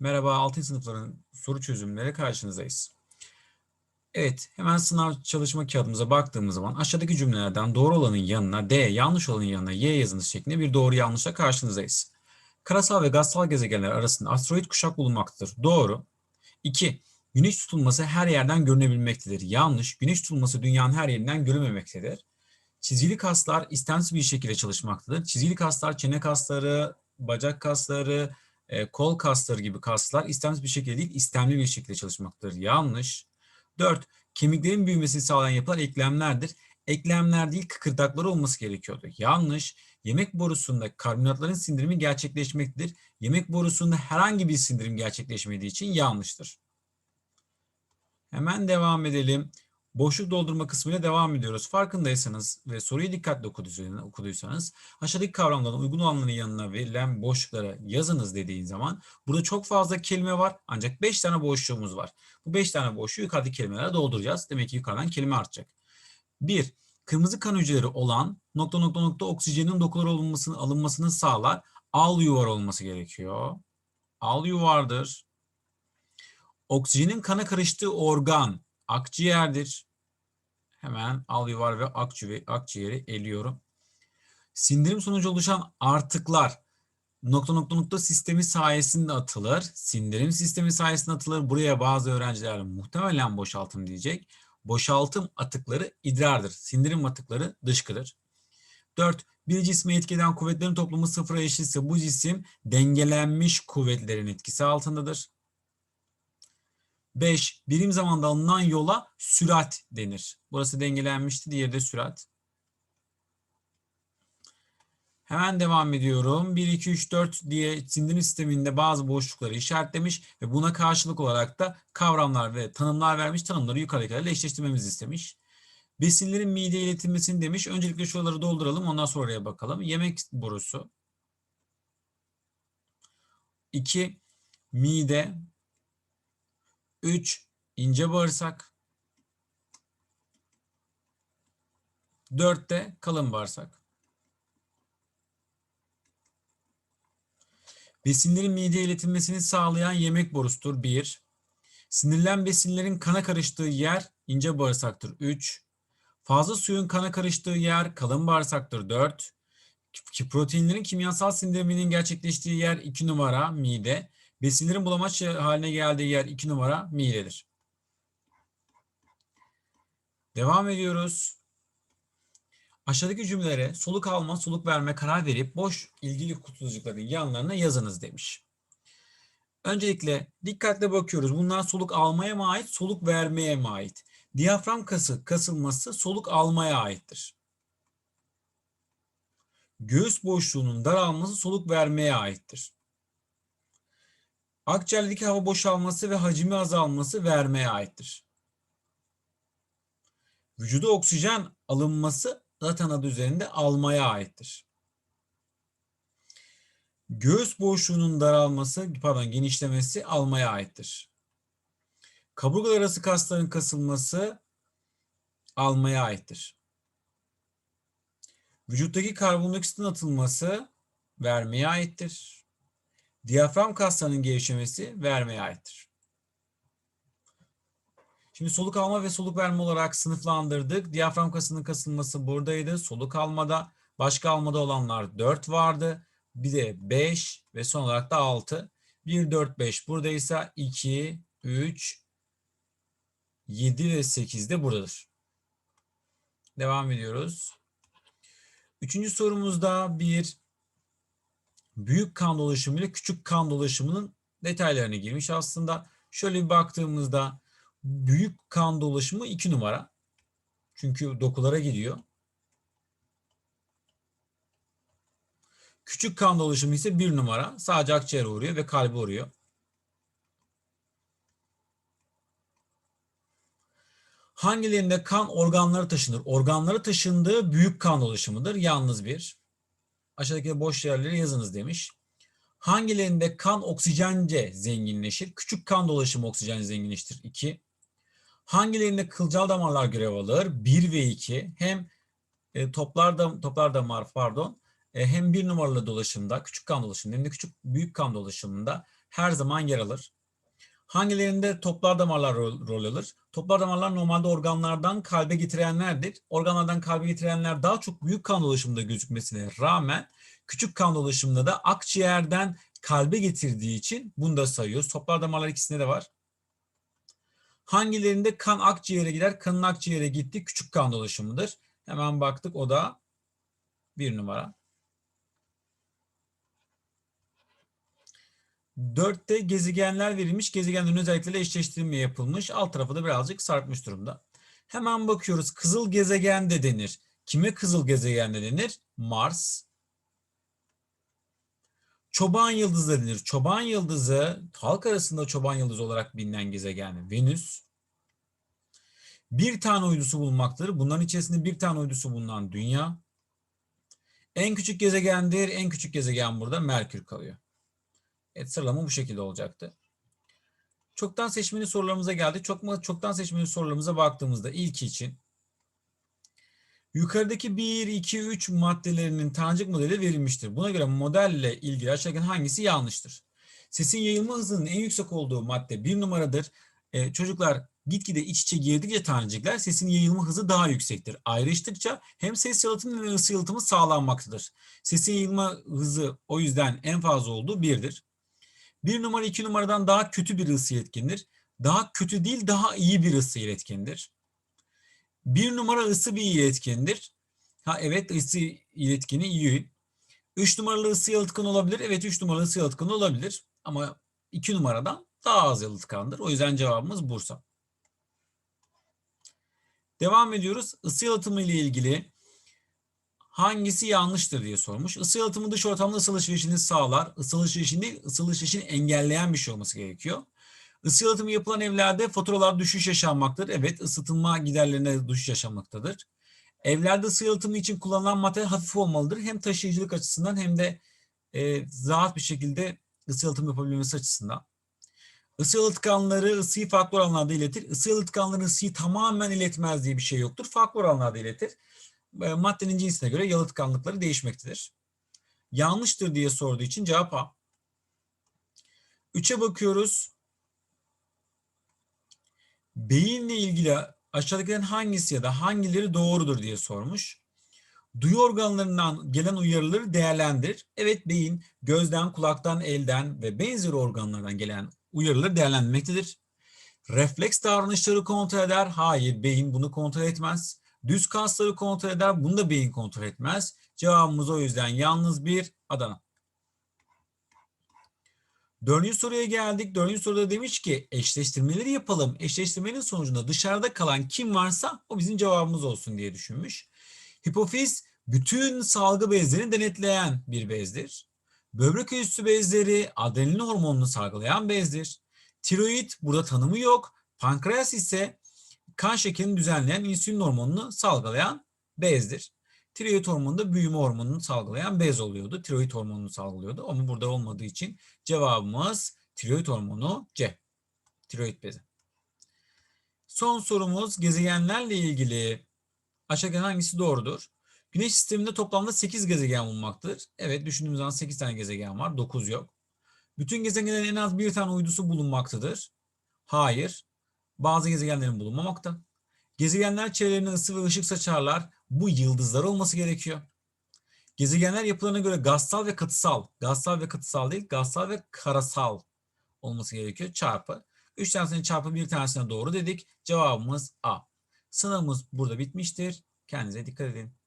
Merhaba 6. sınıfların soru çözümleri karşınızdayız. Evet, hemen sınav çalışma kağıdımıza baktığımız zaman aşağıdaki cümlelerden doğru olanın yanına D, yanlış olanın yanına Y yazınız şeklinde bir doğru yanlışla karşınızdayız. Karasal ve gazsal gezegenler arasında asteroid kuşak bulunmaktadır. Doğru. 2. Güneş tutulması her yerden görünebilmektedir. Yanlış. Güneş tutulması dünyanın her yerinden görülmemektedir. Çizgili kaslar istemsiz bir şekilde çalışmaktadır. Çizgili kaslar çene kasları, bacak kasları, kol kasları gibi kaslar istemsiz bir şekilde değil, istemli bir şekilde çalışmaktadır. Yanlış. 4. Kemiklerin büyümesini sağlayan yapılar eklemlerdir. Eklemler değil kıkırdakları olması gerekiyordu. Yanlış. Yemek borusunda karbonatların sindirimi gerçekleşmektedir. Yemek borusunda herhangi bir sindirim gerçekleşmediği için yanlıştır. Hemen devam edelim. Boşluk doldurma kısmıyla devam ediyoruz. Farkındaysanız ve soruyu dikkatli okuduysanız, aşağıdaki kavramların uygun olanların yanına verilen boşluklara yazınız dediğin zaman burada çok fazla kelime var ancak 5 tane boşluğumuz var. Bu 5 tane boşluğu yukarıdaki kelimelere dolduracağız. Demek ki yukarıdan kelime artacak. 1. Kırmızı kan hücreleri olan nokta nokta nokta oksijenin dokulara alınmasını, alınmasını sağlar. Al yuvar olması gerekiyor. Al yuvardır. Oksijenin kana karıştığı organ akciğerdir. Hemen alveolar ve akciğeri, akciğeri eliyorum. Sindirim sonucu oluşan artıklar nokta nokta nokta sistemi sayesinde atılır. Sindirim sistemi sayesinde atılır. Buraya bazı öğrenciler muhtemelen boşaltım diyecek. Boşaltım atıkları idrardır. Sindirim atıkları dışkıdır. 4. Bir cisme etkeden kuvvetlerin toplamı sıfıra eşitse bu cisim dengelenmiş kuvvetlerin etkisi altındadır. 5. Birim zamanda alınan yola sürat denir. Burası dengelenmişti, diğeri de sürat. Hemen devam ediyorum. 1, 2, 3, 4 diye sindirim sisteminde bazı boşlukları işaretlemiş ve buna karşılık olarak da kavramlar ve tanımlar vermiş. Tanımları yukarıdakilerle eşleştirmemizi istemiş. Besinlerin mideye iletilmesini demiş. Öncelikle şuraları dolduralım. Ondan sonra oraya bakalım. Yemek borusu. 2. Mide. 3. ince bağırsak. 4 de kalın bağırsak. Besinlerin mideye iletilmesini sağlayan yemek borusudur 1. Sinirilen besinlerin kana karıştığı yer ince bağırsaktır 3. Fazla suyun kana karıştığı yer kalın bağırsaktır 4. Ki proteinlerin kimyasal sindiriminin gerçekleştiği yer 2 numara mide. Besinlerin bulamaç haline geldiği yer 2 numara midedir. Devam ediyoruz. Aşağıdaki cümlelere soluk alma, soluk verme karar verip boş ilgili kutucukların yanlarına yazınız demiş. Öncelikle dikkatle bakıyoruz. Bunlar soluk almaya mı ait, soluk vermeye mi ait? Diyafram kası kasılması soluk almaya aittir. Göğüs boşluğunun daralması soluk vermeye aittir. Akciğerdeki hava boşalması ve hacmi azalması vermeye aittir. Vücuda oksijen alınması zaten adı üzerinde almaya aittir. Göğüs boşluğunun daralması, pardon genişlemesi almaya aittir. Kaburgalar arası kasların kasılması almaya aittir. Vücuttaki karbondioksitin atılması vermeye aittir. Diyafram kaslarının gevşemesi vermeye aittir. Şimdi soluk alma ve soluk verme olarak sınıflandırdık. Diyafram kasının kasılması buradaydı. Soluk almada, başka almada olanlar 4 vardı. Bir de 5 ve son olarak da 6. 1, 4, 5 buradaysa 2, 3, 7 ve 8 de buradadır. Devam ediyoruz. Üçüncü sorumuzda bir büyük kan dolaşımı ile küçük kan dolaşımının detaylarına girmiş. Aslında şöyle bir baktığımızda büyük kan dolaşımı 2 numara. Çünkü dokulara gidiyor. Küçük kan dolaşımı ise 1 numara. Sadece akciğere uğruyor ve kalbe uğruyor. Hangilerinde kan organları taşınır? Organları taşındığı büyük kan dolaşımıdır. Yalnız bir. Aşağıdaki boş yerleri yazınız demiş. Hangilerinde kan oksijence zenginleşir? Küçük kan dolaşımı oksijen zenginleştir. 2. Hangilerinde kılcal damarlar görev alır? 1 ve 2. Hem e, toplar, da, toplar damar pardon e, hem bir numaralı dolaşımda küçük kan dolaşımında hem de küçük büyük kan dolaşımında her zaman yer alır. Hangilerinde toplar damarlar rol, rol alır? Toplar damarlar normalde organlardan kalbe getirenlerdir. Organlardan kalbe getirenler daha çok büyük kan dolaşımında gözükmesine rağmen küçük kan dolaşımında da akciğerden kalbe getirdiği için bunu da sayıyoruz. Toplar damarlar ikisinde de var. Hangilerinde kan akciğere gider? Kanın akciğere gitti küçük kan dolaşımıdır. Hemen baktık o da bir numara. Dörtte gezegenler verilmiş. Gezegenlerin özellikleriyle eşleştirme yapılmış. Alt tarafı da birazcık sarkmış durumda. Hemen bakıyoruz. Kızıl gezegen de denir. Kime kızıl gezegen de denir? Mars. Çoban yıldızı denir. Çoban yıldızı halk arasında çoban yıldızı olarak bilinen gezegen Venüs. Bir tane uydusu bulunmaktadır. Bunların içerisinde bir tane uydusu bulunan Dünya. En küçük gezegendir. En küçük gezegen burada Merkür kalıyor. Evet sıralama bu şekilde olacaktı. Çoktan seçmeli sorularımıza geldik. Çok, çoktan seçmeli sorularımıza baktığımızda ilki için yukarıdaki 1, 2, 3 maddelerinin tanecik modeli verilmiştir. Buna göre modelle ilgili aşağıdaki hangisi yanlıştır? Sesin yayılma hızının en yüksek olduğu madde bir numaradır. Ee, çocuklar gitgide iç içe girdikçe tanecikler sesin yayılma hızı daha yüksektir. Ayrıştıkça hem ses yalıtımı ve ısı yalıtımı sağlanmaktadır. Sesin yayılma hızı o yüzden en fazla olduğu birdir. Bir numara iki numaradan daha kötü bir ısı iletkendir. Daha kötü değil daha iyi bir ısı iletkendir. Bir numara ısı bir iletkendir. Ha evet ısı iletkeni iyi. Üç numaralı ısı yalıtkan olabilir. Evet üç numaralı ısı yalıtkan olabilir. Ama iki numaradan daha az yalıtkandır. O yüzden cevabımız Bursa. Devam ediyoruz. Isı yalıtımı ile ilgili hangisi yanlıştır diye sormuş. Isı yalıtımı dış ortamda ısı alışverişini sağlar. Isı alışverişini değil, ısı alışverişini engelleyen bir şey olması gerekiyor. Isı yalıtımı yapılan evlerde faturalar düşüş yaşanmaktadır. Evet, ısıtılma giderlerine düşüş yaşanmaktadır. Evlerde ısı yalıtımı için kullanılan materyal hafif olmalıdır. Hem taşıyıcılık açısından hem de e, rahat bir şekilde ısı yalıtımı yapabilmesi açısından. Isı yalıtkanları ısıyı farklı oranlarda iletir. Isı yalıtkanları ısıyı tamamen iletmez diye bir şey yoktur. Farklı oranlarda iletir. E, maddenin cinsine göre yalıtkanlıkları değişmektedir. Yanlıştır diye sorduğu için cevap A. 3'e bakıyoruz. Beyinle ilgili aşağıdakilerin hangisi ya da hangileri doğrudur diye sormuş. Duyu organlarından gelen uyarıları değerlendir. Evet beyin gözden, kulaktan, elden ve benzeri organlardan gelen uyarıları değerlendirmektedir. Refleks davranışları kontrol eder. Hayır beyin bunu kontrol etmez. Düz kasları kontrol eder. Bunu da beyin kontrol etmez. Cevabımız o yüzden yalnız bir Adana. Dördüncü soruya geldik. Dördüncü soruda demiş ki eşleştirmeleri yapalım. Eşleştirmenin sonucunda dışarıda kalan kim varsa o bizim cevabımız olsun diye düşünmüş. Hipofiz bütün salgı bezlerini denetleyen bir bezdir. Böbrek üstü bezleri adrenalin hormonunu salgılayan bezdir. Tiroid burada tanımı yok. Pankreas ise kan şekerini düzenleyen insülin hormonunu salgılayan bezdir. Tiroid hormonu da büyüme hormonunu salgılayan bez oluyordu. Tiroid hormonunu salgılıyordu ama burada olmadığı için cevabımız tiroid hormonu C. Tiroid bezi. Son sorumuz gezegenlerle ilgili aşağıdaki hangisi doğrudur? Güneş sisteminde toplamda 8 gezegen bulunmaktadır. Evet düşündüğümüz zaman 8 tane gezegen var. 9 yok. Bütün gezegenlerin en az bir tane uydusu bulunmaktadır. Hayır. Bazı gezegenlerin bulunmamakta. Gezegenler çevrelerine ısı ve ışık saçarlar. Bu yıldızlar olması gerekiyor. Gezegenler yapılarına göre gazsal ve katısal. Gazsal ve katısal değil, gazsal ve karasal olması gerekiyor. Çarpı. Üç tanesini çarpı bir tanesine doğru dedik. Cevabımız A. Sınavımız burada bitmiştir. Kendinize dikkat edin.